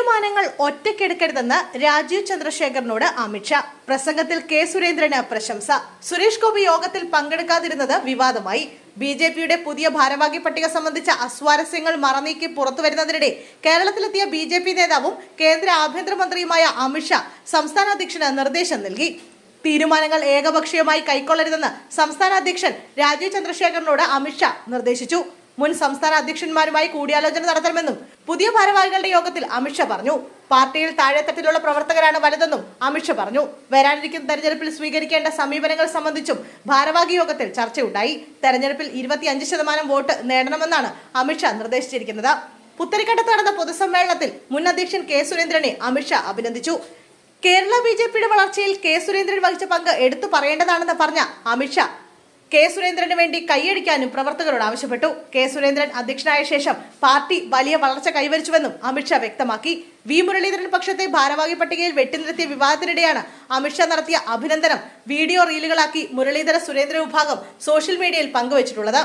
തീരുമാനങ്ങൾ ഒറ്റയ്ക്കെടുക്കരുതെന്ന് രാജീവ് ചന്ദ്രശേഖറിനോട് അമിത്ഷാ പ്രസംഗത്തിൽ കെ സുരേന്ദ്രന് പ്രശംസ. സുരേഷ് ഗോപി യോഗത്തിൽ പങ്കെടുക്കാതിരുന്നത് വിവാദമായി. ബി ജെ പിയുടെ പുതിയ ഭാരവാഹി പട്ടിക സംബന്ധിച്ച അസ്വാരസ്യങ്ങൾ മറനീക്കി പുറത്തുവരുന്നതിനിടെ കേരളത്തിലെത്തിയ ബി ജെ പി നേതാവും കേന്ദ്ര ആഭ്യന്തരമന്ത്രിയുമായ അമിത്ഷാ സംസ്ഥാന അധ്യക്ഷന് നിർദ്ദേശം നൽകി. തീരുമാനങ്ങൾ ഏകപക്ഷീയമായി കൈക്കൊള്ളരുതെന്ന് സംസ്ഥാന അധ്യക്ഷൻ രാജീവ് ചന്ദ്രശേഖറിനോട് അമിത്ഷാ നിർദ്ദേശിച്ചു. മുൻ സംസ്ഥാന അധ്യക്ഷന്മാരുമായി കൂടിയാലോചന നടത്തണമെന്നും പുതിയ ഭാരവാഹികളുടെ യോഗത്തിൽ അമിത്ഷാ പറഞ്ഞു. പാർട്ടിയിൽ താഴെത്തട്ടിലുള്ള പ്രവർത്തകരാണ് വലുതെന്നും അമിത്ഷാ പറഞ്ഞു. വരാനിരിക്കുന്ന തെരഞ്ഞെടുപ്പിൽ സ്വീകരിക്കേണ്ട സമീപനങ്ങൾ സംബന്ധിച്ചും ഭാരവാഹി യോഗത്തിൽ ചർച്ചയുണ്ടായി. തെരഞ്ഞെടുപ്പിൽ ഇരുപത്തിയഞ്ച് ശതമാനം വോട്ട് നേടണമെന്നാണ് അമിത്ഷാ നിർദ്ദേശിച്ചിരിക്കുന്നത്. പുത്തരിക്കണ്ടത്ത് നടന്ന പൊതുസമ്മേളനത്തിൽ മുൻ അധ്യക്ഷൻ കെ സുരേന്ദ്രനെ അമിത്ഷാ അഭിനന്ദിച്ചു. കേരള ബി ജെ പിയുടെ വളർച്ചയിൽ കെ സുരേന്ദ്രൻ വഹിച്ച പങ്ക് എടുത്തു പറയേണ്ടതാണെന്ന് പറഞ്ഞ അമിത്ഷാ കെ സുരേന്ദ്രന് വേണ്ടി കൈയടിക്കാനും പ്രവർത്തകരോട് ആവശ്യപ്പെട്ടു. കെ സുരേന്ദ്രൻ അധ്യക്ഷനായ ശേഷം പാർട്ടി വലിയ വളർച്ച കൈവരിച്ചുവെന്നും അമിത്ഷാ വ്യക്തമാക്കി. വി മുരളീധരൻ പക്ഷത്തെ ഭാരവാഹി പട്ടികയിൽ വെട്ടിനിർത്തിയ വിവാദത്തിനിടെയാണ് അമിത്ഷാ നടത്തിയ അഭിനന്ദനം വീഡിയോ റീലുകളാക്കി മുരളീധര സുരേന്ദ്ര വിഭാഗം സോഷ്യൽ മീഡിയയിൽ പങ്കുവച്ചിട്ടുള്ളത്.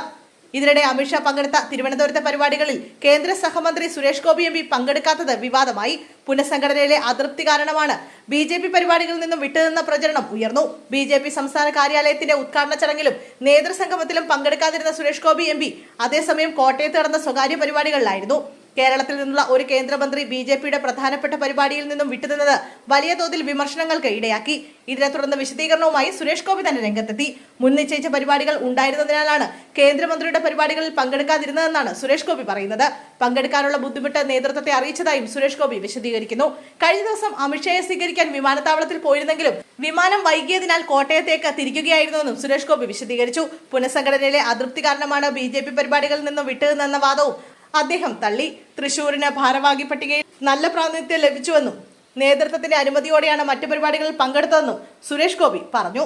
ഇതിനിടെ അമിത്ഷാ പങ്കെടുത്ത തിരുവനന്തപുരത്തെ പരിപാടികളിൽ കേന്ദ്ര സഹമന്ത്രി സുരേഷ് ഗോപി എം പി പങ്കെടുക്കാത്തത് വിവാദമായി. പുനഃസംഘടനയിലെ അതൃപ്തി കാരണമാണ് ബി ജെ പി പരിപാടികളിൽ നിന്നും വിട്ടുനിന്ന പ്രചരണം ഉയർന്നു. ബി ജെ പി സംസ്ഥാന കാര്യാലയത്തിന്റെ ഉദ്ഘാടന ചടങ്ങിലും നേതൃസംഗമത്തിലും പങ്കെടുക്കാതിരുന്ന സുരേഷ് ഗോപി എം പി അതേസമയം കോട്ടയത്ത് നടന്ന സ്വകാര്യ പരിപാടികളിലായിരുന്നു. കേരളത്തിൽ നിന്നുള്ള ഒരു കേന്ദ്രമന്ത്രി ബി ജെ പിയുടെ പ്രധാനപ്പെട്ട പരിപാടിയിൽ നിന്നും വിട്ടുനിന്നത് വലിയ തോതിൽ വിമർശനങ്ങൾക്ക് ഇടയാക്കി. ഇതിനെ തുടർന്ന് വിശദീകരണവുമായി സുരേഷ് ഗോപി തന്നെ രംഗത്തെത്തി. മുൻ നിശ്ചയിച്ച പരിപാടികൾ ഉണ്ടായിരുന്നതിനാലാണ് കേന്ദ്രമന്ത്രിയുടെ പരിപാടികളിൽ പങ്കെടുക്കാതിരുന്നതെന്നാണ് സുരേഷ് ഗോപി പറയുന്നത്. പങ്കെടുക്കാനുള്ള ബുദ്ധിമുട്ട് നേതൃത്വത്തെ അറിയിച്ചതായും സുരേഷ് ഗോപി വിശദീകരിക്കുന്നു. കഴിഞ്ഞ ദിവസം അമിത്ഷായെ സ്വീകരിക്കാൻ വിമാനത്താവളത്തിൽ പോയിരുന്നെങ്കിലും വിമാനം വൈകിയതിനാൽ കോട്ടയത്തേക്ക് തിരിക്കുകയായിരുന്നുവെന്നും സുരേഷ് ഗോപി വിശദീകരിച്ചു. പുനഃസംഘടനയിലെ അതൃപ്തി കാരണമാണ് ബി പരിപാടികളിൽ നിന്നും വിട്ടതെന്ന വാദവും അദ്ദേഹം തള്ളി. തൃശൂരിന് ഭാരവാഹി പട്ടികയിൽ നല്ല പ്രാതിനിധ്യം ലഭിച്ചുവെന്നും നേതൃത്വത്തിന്റെ അനുമതിയോടെയാണ് മറ്റു പരിപാടികളിൽ പങ്കെടുത്തതെന്നും സുരേഷ് ഗോപി പറഞ്ഞു.